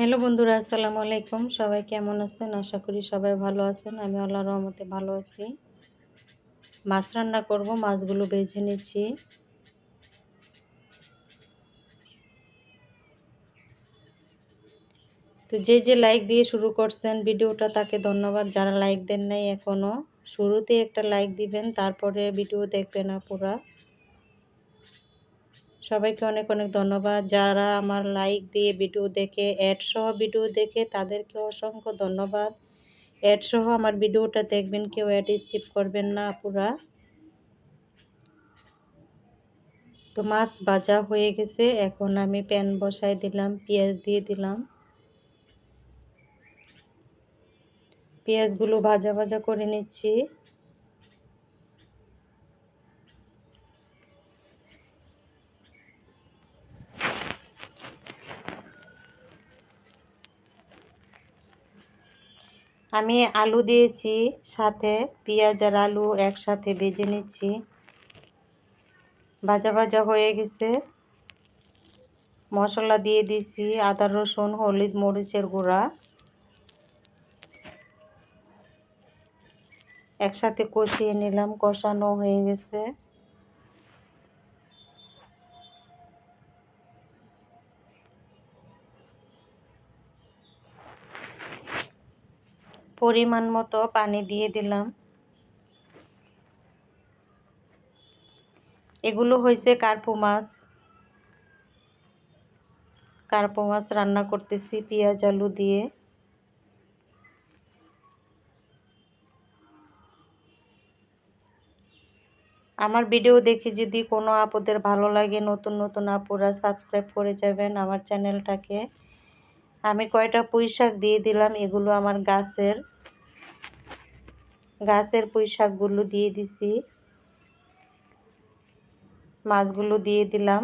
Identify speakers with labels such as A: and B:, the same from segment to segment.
A: Hello বন্ধুরা, আসসালামু আলাইকুম। সবাই কেমন আছেন? আশা করি সবাই ভালো আছেন। আমি আল্লাহ রহমতে ভালো আছি। মাছ রান্না করব, মাছগুলো বেছে নিচ্ছি। তো যে যে লাইক দিয়ে শুরু করছেন ভিডিওটা, তাকে ধন্যবাদ। যারা লাইক দেন নাই এখনও শুরুতে একটা লাইক দিবেন, তারপরে ভিডিও দেখবেন না পুরা সবাইকে অনেক অনেক ধন্যবাদ। যারা আমার লাইক দিয়ে ভিডিও দেখে অ্যাড সহ ভিডিও দেখে, তাদেরকে অসংখ্য ধন্যবাদ। অ্যাড সহ আমার ভিডিওটা দেখবেন, কেউ অ্যাড স্কিপ করবেন না পুরা তো মাছ ভাজা হয়ে গেছে, এখন আমি প্যান বসাই দিলাম, পেঁয়াজ দিয়ে দিলাম। পেঁয়াজগুলো ভাজা ভাজা করে নিচ্ছি। আমি আলু দিয়েছি, সাথে পেঁয়াজ আর আলু একসাথে ভেজে নিচ্ছি। ভাজা ভাজা হয়ে গেছে। মশলা দিয়ে দিছি, আদা, রসুন, হলুদ, মরিচের গুঁড়া। একসাথে কষিয়ে নিলাম, কষানো হয়ে গেছে। পরিমাণ মতো পানি দিয়ে দিলাম। এগুলো হয়েছে কার্পু মাছ। কার্পু মাছ রান্না করতেছি পেঁয়াজ, আলু দিয়ে। আমার ভিডিও দেখে যদি কোনো আপুদের ভালো লাগে, নতুন নতুন আপুরা সাবস্ক্রাইব করে যাবেন আমার চ্যানেলটাকে। আমি কয়টা পুঁই শাক দিয়ে দিলাম, এগুলো আমার গাছের গাছের পুঁই শাকগুলো দিয়ে দিছি। মাছগুলো দিয়ে দিলাম।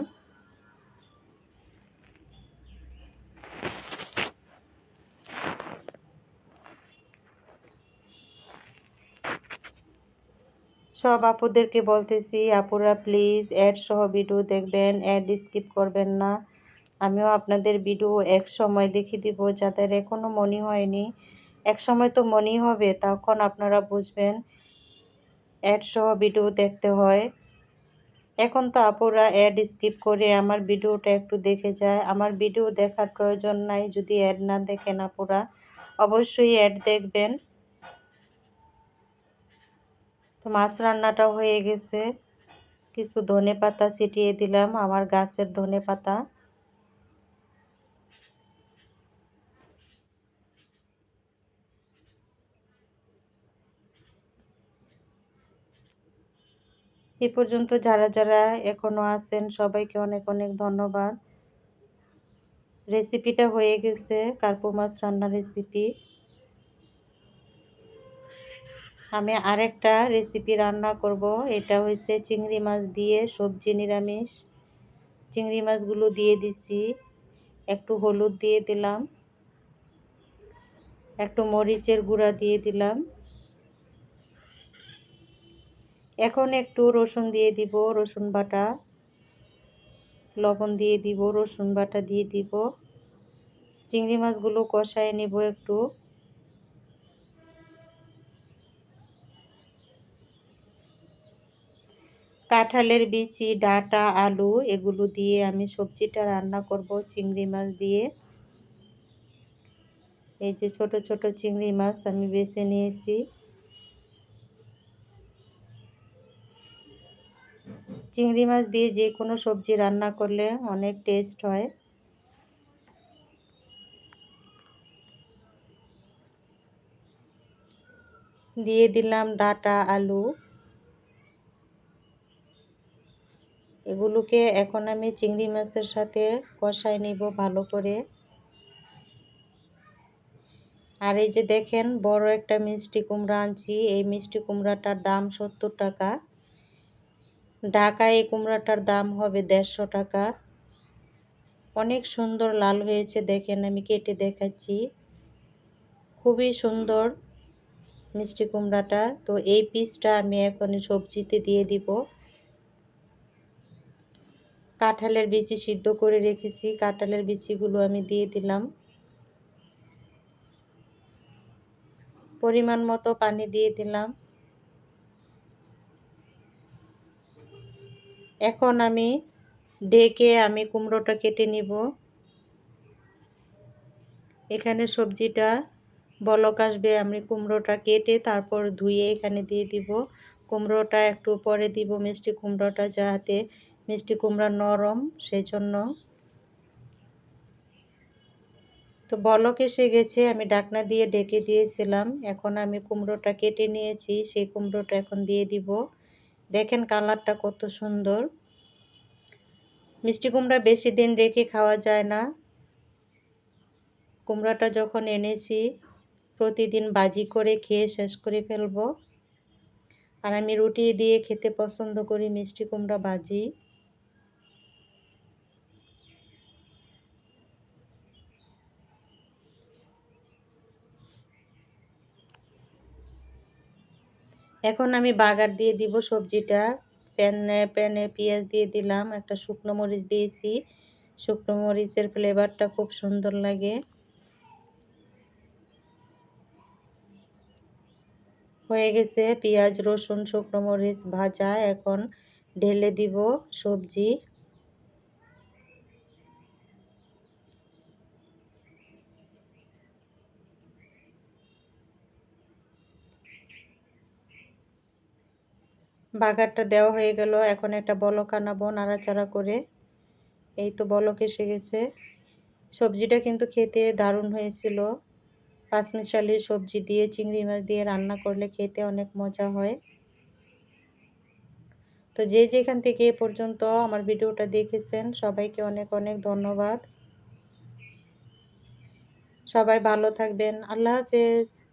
A: সব আপুদেরকে বলতেছি, আপুরা প্লিজ অ্যাড সহ ভিডিও দেখবেন অ্যাড স্কিপ করবেন না। আমিও আপনাদের ভিডিও এক সময় দেখে দিব যাদের এখনও মনে হয়নি। এক সময় তো মনেই হবে, তখন আপনারা বুঝবেন। অ্যাড সহ ভিডিও দেখতে হয়। এখন তো আপুরা অ্যাড স্কিপ করে আমার ভিডিওটা একটু দেখে যায়। আমার ভিডিও দেখার প্রয়োজন নাই, যদি অ্যাড না দেখেন আপুরা, অবশ্যই অ্যাড দেখবেন। তো মাছ রান্নাটা হয়ে গেছে। কিছু ধনে পাতা ছিটিয়ে দিলাম, আমার গাছের ধনে পাতা এ পর্যন্ত যারা যারা এখনও আছেন, সবাইকে অনেক অনেক ধন্যবাদ। রেসিপিটা হয়ে গেছে, কার্পু মাছ রান্নার রেসিপি। আমি আরেকটা রেসিপি রান্না করব, এটা হয়েছে চিংড়ি মাছ দিয়ে সবজি নিরামিষ। চিংড়ি মাছগুলো দিয়ে দিছি, একটু হলুদ দিয়ে দিলাম, একটু মরিচের গুঁড়া দিয়ে দিলাম। এখন একটু রসুন দিয়ে দিব, রসুন বাটা। লবণ দিয়ে দিব, রসুন বাটা দিয়ে দিব। চিংড়ি মাছগুলো কষায় নিব একটু। কাঁঠালের বিচি, ডাটা, আলু এগুলো দিয়ে আমি সবজিটা রান্না করব চিংড়ি মাছ দিয়ে। এই যে ছোট ছোট চিংড়ি মাছ আমি বেছে নিয়েছি। চিংড়ি মাছ দিয়ে যে কোনো সবজি রান্না করলে অনেক টেস্ট হয়। দিয়ে দিলাম ডাটা, আলু। এগুলোকে এখন আমি চিংড়ি মাছের সাথে কষাই নিব ভালো করে। আর এই যে দেখেন বড় একটা মিষ্টি কুমড়া আনছি, এই মিষ্টি কুমড়াটার দাম সত্তর টাকা। ঢাকায় এই কুমড়াটার দাম হবে দেড়শো টাকা। অনেক সুন্দর, লাল হয়েছে, দেখেন আমি কেটে দেখাচ্ছি। খুবই সুন্দর মিষ্টি কুমড়াটা। তো এই পিসটা আমি এখন সবজিতে দিয়ে দিব। কাঁঠালের বিচি সিদ্ধ করে রেখেছি, কাঁঠালের বিচিগুলো আমি দিয়ে দিলাম। পরিমাণ মতো পানি দিয়ে দিলাম। এখন আমি ডেকে আমি কুমড়োটা কেটে নিব। এখানে সবজিটা বলক আসবে, আমি কুমড়োটা কেটে তারপর ধুয়ে এখানে দিয়ে দিব। কুমড়োটা একটু পরে দিব মিষ্টি কুমড়োটা যাতে মিষ্টি কুমড়া নরম সেই জন্য তো বলক এসে গেছে, আমি ডাকনা দিয়ে ডেকে দিয়েছিলাম। এখন আমি কুমড়োটা কেটে নিয়েছি, সেই কুমড়োটা এখন দিয়ে দিব। দেখেন কালারটা কত সুন্দর। মিষ্টি কুমড়া বেশি দিন রেখে খাওয়া যায় না। কুমড়াটা যখন এনেছি, প্রতিদিন বাজি করে খেয়ে শেষ করে ফেলব। আর আমি রুটি দিয়ে খেতে পছন্দ করি মিষ্টি কুমড়া বাজি এখন আমি বাগার দিয়ে দিব সবজিটা। প্যানে প্যানে পেঁয়াজ দিয়ে দিলাম, একটা শুকনো মরিচ দিয়েছি। শুকনো মরিচের ফ্লেভারটা খুব সুন্দর লাগে। হয়ে গেছে পেঁয়াজ, রসুন, শুকনো মরিচ ভাজা। এখন ঢেলে দিব সবজি। বাগারটা দেওয়া হয়ে গেল। এখন একটা বলক আনাবো নাড়াচাড়া করে। এই তো বলক এসে গেছে। সবজিটা কিন্তু খেতে দারুণ হয়েছিল। পাঁচমিশালি সবজি দিয়ে, চিংড়ি মাছ দিয়ে রান্না করলে খেতে অনেক মজা হয়। তো যে যেখান থেকে এ পর্যন্ত আমার ভিডিওটা দেখেছেন, সবাইকে অনেক অনেক ধন্যবাদ। সবাই ভালো থাকবেন। আল্লাহ হাফেজ।